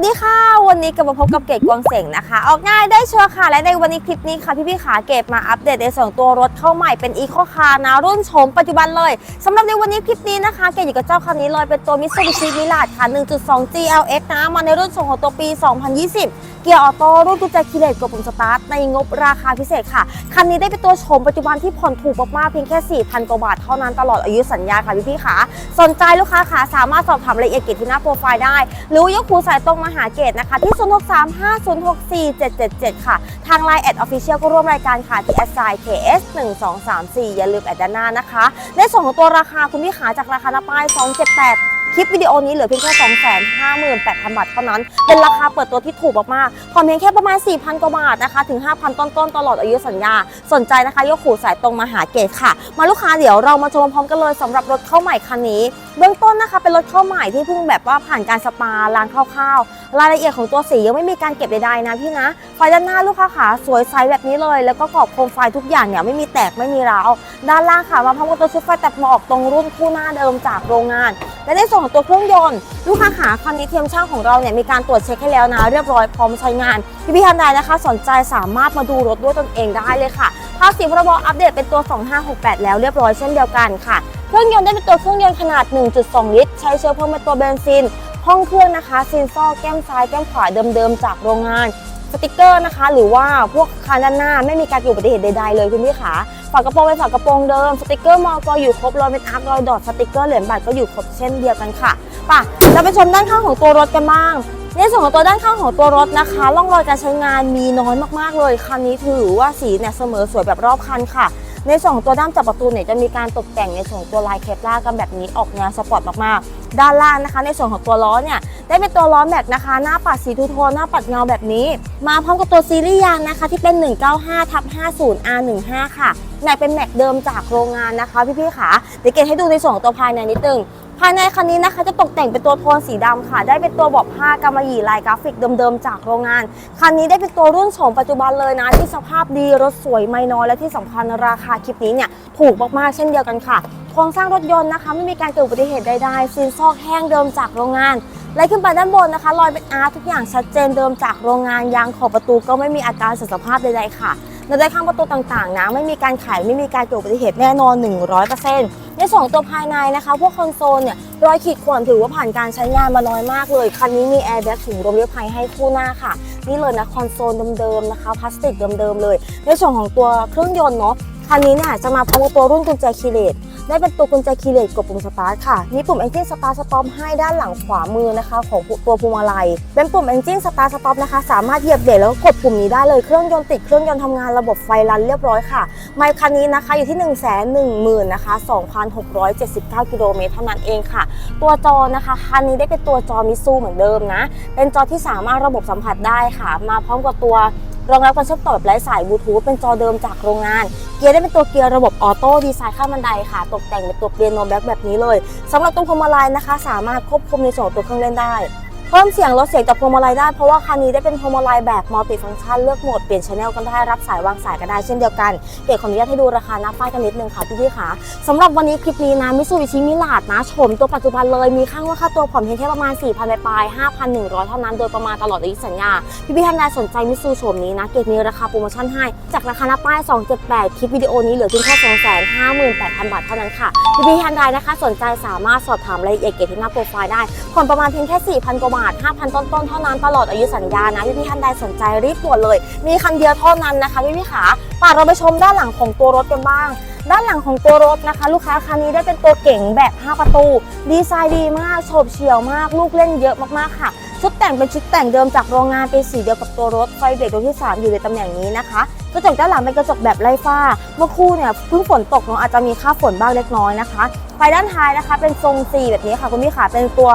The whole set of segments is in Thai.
สดีค่ะ วันนี้กลับมาพบกับเกดกวางเสงนะคะ ออกง่ายได้เชัวร์ค่ะ และในวันนี้คลิปนี้ค่ะ พี่ๆขาเกดมาอัปเดตในส่วนของตัวรถเข้าใหม่เป็นอีโคคาร์นะ รุ่นโฉมปัจจุบันเลยสำหรับในวันนี้คลิปนี้นะคะ เกดอยู่กับเจ้าคันนี้เลยเป็นตัวมิ t s u b i s h i m i r a ค่ะ 1.2 GLX นะ มาในรุ่นโฉมของตัวปี 2020 เกียร์ออโต้รุ่นกุญแจคีเลสกดปุ่มสตาร์ทในงบราคาพิเศษค่ะ คันนี้ได้เป็นตัวโฉมปัจจุบันที่ผ่อนถูกมากๆเพียงแค่ 4,000 กว่าบาทเท่านั้นตลอดอายุสัญญาค่ะพี่ๆขาสนใจลูกค้าขาสามารถสอบถามรายละเอียดเกตที่หน้าโปรไฟล์ได้ หรือยกหูสายตรงมาหาเกตนะคะ ที่ 0635064777 ค่ะ ทาง Line แอดออฟฟิเชียลก็ร่วมรายการค่ะที่ s i KS 1234อย่าลืมแอดด้านหน้านะคะในส่วนของตัวราคาคุณพี่ขาจากราคาหน้าป้าย278 คลิปวิดีโอนี้เหลือเพียงแค่ 258,000 บาทเท่านั้น เป็นราคาเปิดตัวที่ถูกมากๆความเพียงแค่ประมาณ 4,000 กว่าบาทนะคะ ถึง 5,000 ต้นๆ ตลอดอายุสัญญา สนใจนะคะยกหูสายตรงมาหาเกตค่ะ มาลูกค้าเดี๋ยวเรามาชมพร้อมกันเลยสำหรับรถเข้าใหม่คันนี้ เบื้องต้นนะคะเป็นรถเข้าใหม่ที่เพิ่งแบบว่าผ่านการสปาล้างคร่าวๆ รายละเอียดของตัวสียังไม่มีการเก็บใดๆนะพี่นะ ไฟด้านหน้าลูกค้าขาสวยไซส์แบบนี้เลย แล้วก็กรอบโคมไฟทุกอย่างเนี่ยไม่มีแตกไม่มีร้าว ด้านล่างค่ะมาพร้อมกับตัวชุดไฟแตัดหมอกตรงรุ่นคู่หน้าเดิมจากโรงงาน และในส่วนของตัวเครื่องยนต์ลูกค้าขาคันนี้เทียมช่างของเราเนี่ยมีการตรวจเช็คให้แล้วนะเรียบร้อยพร้อมใช้งานพี่พี่ท่านใดนะคะ สนใจสามารถมาดูรถด้วยตนเองได้เลยค่ะภาษีพรบอัปเดตเป็นตัว 2568 แล้วเรียบร้อยเช่นเดียวกันค่ะเครื่องยนต์ได้เป็นตัวเครื่องยนต์ขนาด 1.2 ลิตร ใช้เชื้อเพลิงเป็นตัวเบนซิน ห้องเครื่องนะคะซินซอแก้มซ้ายแก้มขวาเดิมๆจากโรงงานสติกเกอร์นะคะ หรือว่าพวกคานด้านหน้าไม่มีการเกิดอุบัติเหตุใดๆเลยคุณพี่ขา ฝากระโปรงเป็นฝากระโปรงเดิม สติกเกอร์มอกอยู่ครบรอยเป็นอาร์รอยดอทสติกเกอร์เหรียญบาทก็อยู่ครบเช่นเดียวกันค่ะป่ะเราไปชมด้านข้างของตัวรถกันบ้างในส่วนของตัวด้านข้างของตัวรถนะคะร่องรอยการใช้งานมีน้อยมากๆเลยคันนี้ถือว่าสีเนี่ยเสมอสวยแบบรอบคันค่ะ ในส่วนของตัวด้ามจับประตูเนี่ยจะมีการตกแต่งในส่วนตัวลายเคปลากันแบบนี้ออกแนวสปอร์ตมากๆ ด้านล่างนะคะ ในส่วนของตัวล้อเนี่ยได้เป็นตัวล้อแม็กนะคะ หน้าปัดสีทูโทนหน้าปัดเงาแบบนี้ มาพร้อมกับตัวซีรีส์ยางนะคะ ที่เป็น 195ทับ50 R15 ค่ะ แม็กเป็นแม็กเดิมจากโรงงานนะคะ พี่ๆค่ะเดี๋ยวเกณให้ดูในส่วนของตัวภายในนิดนึงภายในคันนี้นะคะจะตกแต่งเป็นตัวโทนสีดำค่ะ ได้เป็นตัวบอกผ้ากำมะหยี่ลายกราฟิกเดิมๆจากโรงงาน คันนี้ได้เป็นตัวรุ่นโฉมปัจจุบันเลยนะ ที่สภาพดีรถสวยไม่น้อยและที่สำคัญราคาคลิปนี้เนี่ยถูกมากๆเช่นเดียวกันค่ะโครงสร้างรถยนต์นะคะ ไม่มีการเกิดอุบัติเหตุใดๆซีนซอกแห้งเดิมจากโรงงานไล่ขึ้นไปด้านบนนะคะรอยเป็นอาร์ทุกอย่างชัดเจนเดิมจากโรงงานยางขอบประตูก็ไม่มีอาการเสียสภาพใดๆค่ะ และได้ข้างประตูต่างๆนะไม่มีการไขไม่มีการเกิดอุบัติเหตุแน่นอน 100%ในส่วนของตัวภายในนะคะ พวกคอนโซลเนี่ยรอยขีดข่วนถือว่าผ่านการใช้งานมาน้อยมากเลย คันนี้มีแอร์แบ็กถุงลมนิรภัยให้คู่หน้าค่ะ นี่เลยนะคอนโซลเดิมๆนะคะพลาสติกเดิมๆเลย ในส่วนของตัวเครื่องยนต์เนาะคันนี้เนี่ยจะมาพร้อมกับตัวรุ่นกุญแจคีเลส ได้เป็นตัวกุญแจคีย์เลสกดปุ่มสตาร์ทค่ะ มีปุ่ม Engine Start Stop ให้ด้านหลังขวามือนะคะ ของตัวพวงมาลัย เป็นปุ่ม Engine Start Stop นะคะ สามารถเหยียบเบรกแล้วก็กดปุ่มนี้ได้เลยเครื่องยนต์ติดเครื่องยนต์ทำงานระบบไฟรันเรียบร้อยค่ะไมล์คันนี้นะคะอยู่ที่ 1 1 0 0 0 0นะคะ2,679กิโลเมตรเท่านั้นเองค่ะ ตัวจอนะคะคันนี้ได้เป็นตัวจอมิซูเหมือนเดิมนะเป็นจอที่สามารถระบบสัมผัสได้ค่ะ มาพร้อมกับตัว รองรับการเชื่อมต่อแบบไร้สายบลูทูธเป็นจอเดิมจากโรงงาน เกียร์ได้เป็นตัวเกียร์ระบบออโต้ดีไซน์ข้ามบันไดค่ะ ตกแต่งเป็นตัวเปียโนแบ็คแบบนี้เลยสำหรับตัวพวงมาลัยนะคะ สามารถควบคุมในส่วนของตัวเครื่องเล่นได้ เพิ่มเสียงลดเสียงจากพวงมาลัยได้ เพราะว่าคันนี้ได้เป็นพวงมาลัยแบบมัลติฟังก์ชันเลือกโหมดเปลี่ยนชแนลกันได้รับสายวางสายก็ได้เช่นเดียวกันเกดขออนุญาตให้ดูราคาหน้าป้ายกันนิดนึงค่ะพี่พี่ๆค่ะสำหรับวันนี้คลิปนี้นะมิซูบิชิมิลาดนะชมตัวปัจจุบันเลยมีค่างว่าค่าตัวผ่อนเพียงแค่ประมาณ 4,000ปลาย5,100 เท่านั้นโดยประมาณตลอดอายุสัญญา พี่พี่ท่านใดสนใจมิซูโฉมนี้นะเกดมีราคาโปรโมชั่นให้ จากราคาหน้าป้าย 278 คลิปวิดีโอนี้เหลือเพียงแค่258,000 บาทเท่านั้นค่ะพี่พี่ท่านใดนะคะสนใจสามารถสอบถามรายละเอียดเกดที่หน้าโปรไฟล์ได้ผ่อนประมาณเพียงแค่4,000กว่าบาท 5,000 ต้นๆเท่านั้นตลอดอายุสัญญานะพี่พี่ท่านใดสนใจรีบด่วนเลย มีคันเดียวเท่านั้นนะคะพี่พี่ขาป่าเราไปชมด้านหลังของตัวรถกันบ้าง ด้านหลังของตัวรถนะคะ ลูกค้าคันนี้ได้เป็นตัวเก๋งแบบ 5 ประตู ดีไซน์ดีมากโฉบเฉี่ยวมาก ลูกเล่นเยอะมากๆค่ะ ชุดแต่งเป็นชุดแต่งเดิมจากโรงงานเป็นสีเดียวกับตัวรถไฟเบรกดวงที่ 3 อยู่ในตำแหน่งนี้นะคะกระจกด้านหลังเป็นกระจกแบบไร้ฝ้า เมื่อคู่เนี่ยเพิ่งฝนตกเนาะอาจจะมีค่าฝนบ้างเล็กน้อยนะคะไฟด้านท้ายนะคะเป็นทรง C แบบนี้ค่ะคุณพี่ขาเป็นตัว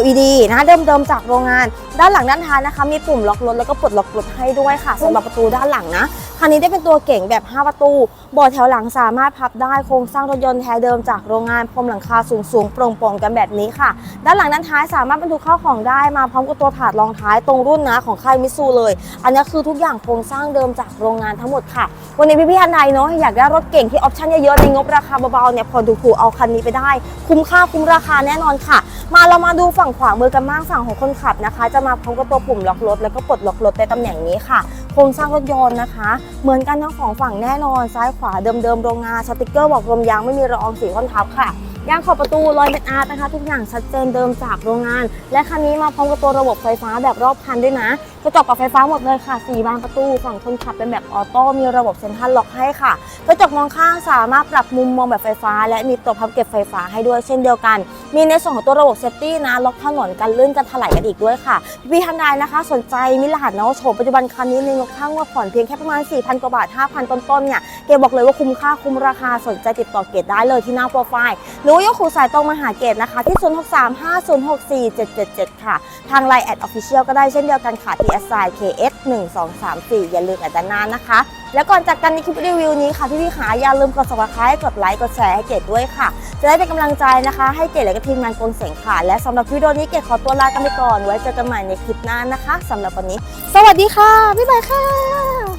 LED นะคะเดิมๆจากโรงงาน ด้านหลังด้านท้ายนะคะ มีปุ่มล็อกรถแล้วก็ปลดล็อกรถให้ด้วยค่ะสำหรับประตูด้านหลังนะ คันนี้ได้เป็นตัวเก่งแบบ 5 ประตูเบาะแถวหลังสามารถพับได้โครงสร้างรถยนต์แท้เดิมจากโรงงานพรมหลังคาสูงสูงๆโปร่งๆกันแบบนี้ค่ะ ด้านหลังด้านท้ายสามารถบรรทุกข้าวของได้มาพร้อมกับตัวถาดรองท้ายตรงรุ่นนะของค่ายมิตซูเลย อันนี้คือทุกอย่างโครงสร้างเดิมจากโรงงานทั้งหมดค่ะ วันนี้พี่พี่ๆท่านใดเนาะอยากได้รถเก่งที่ออปชั่นเยอะๆในงบราคาเบาๆเนี่ยผ่อนถูกๆเอาคันนี้ไปได้ คุ้มค่าคุ้มราคาแน่นอนค่ะ มาเรามาดูฝั่งขวามือกันบ้างฝั่งของคนขับนะคะ จะมาพร้อมกับตัวปุ่มล็อกรถแล้วก็ปลดล็อกรถในตำแหน่งนี้ค่ะ โครงสร้างรถยนต์นะคะ เหมือนกันทั้งสองฝั่งแน่นอนซ้ายขวาเดิมๆโรงงานสติกเกอร์บอกลมยางไม่มีระอองสีข้อนทับค่ะยางขอบประตูรอยเป็นอาร์ตนะคะ ทุกอย่างชัดเจนเดิมจากโรงงาน และคันนี้มาพร้อมกับตัวระบบไฟฟ้าแบบรอบคันด้วยนะกระจกปรับไฟฟ้าหมดเลยค่ะ4บานประตูฝั่งคนขับเป็นแบบออโต้มีระบบเซ็นทรัลล็อกให้ค่ะกระจกมองข้างสามารถปรับมุมมองแบบไฟฟ้า และมีตัวพับเก็บไฟฟ้าให้ด้วยเช่นเดียวกัน มีในส่วนของตัวระบบเซฟตี้นะล็อกถนนกันลื่นกันถลายกันอีกด้วยค่ะ พี่ท่านใดนะคะ สนใจมีรหัสนวโฉมปัจจุบันคันนี้ในงบข้างว่าผ่อนเพียงแค่ประมาณ 4,000 กว่าบาท 5,000 ต้นๆเนี่ยเกดบอกเลยว่าคุ้มค่าคุ้มราคาสนใจติดต่อเกดได้เลยที่หน้าโปรไฟล์หรือว่ายกหูสายตรงมาหาเกดนะคะ ที่ 0635064777 ค่ะ ทางไลน์แอดออฟฟิเชียลก็ได้เช่นเดียวกันค่ะที่ s i KS 1234อย่าลืมแอดด้านหน้านะคะ แล้วก่อนจากกันในคลิปรีวิวนี้ค่ะพี่ๆขาอย่าลืมกด subscribe กดไลค์กดแชร์ให้เกดด้วยค่ะ จะได้เป็นกำลังใจนะคะ ให้เกดและก็ทีมงานกงเสงค่ะ และสำหรับวิดีโอนี้เกดขอตัวลากันไปก่อน ไว้เจอกันใหม่ในคลิปหน้านะคะสำหรับวันนี้ สวัสดีค่ะบ๊ายบายค่ะ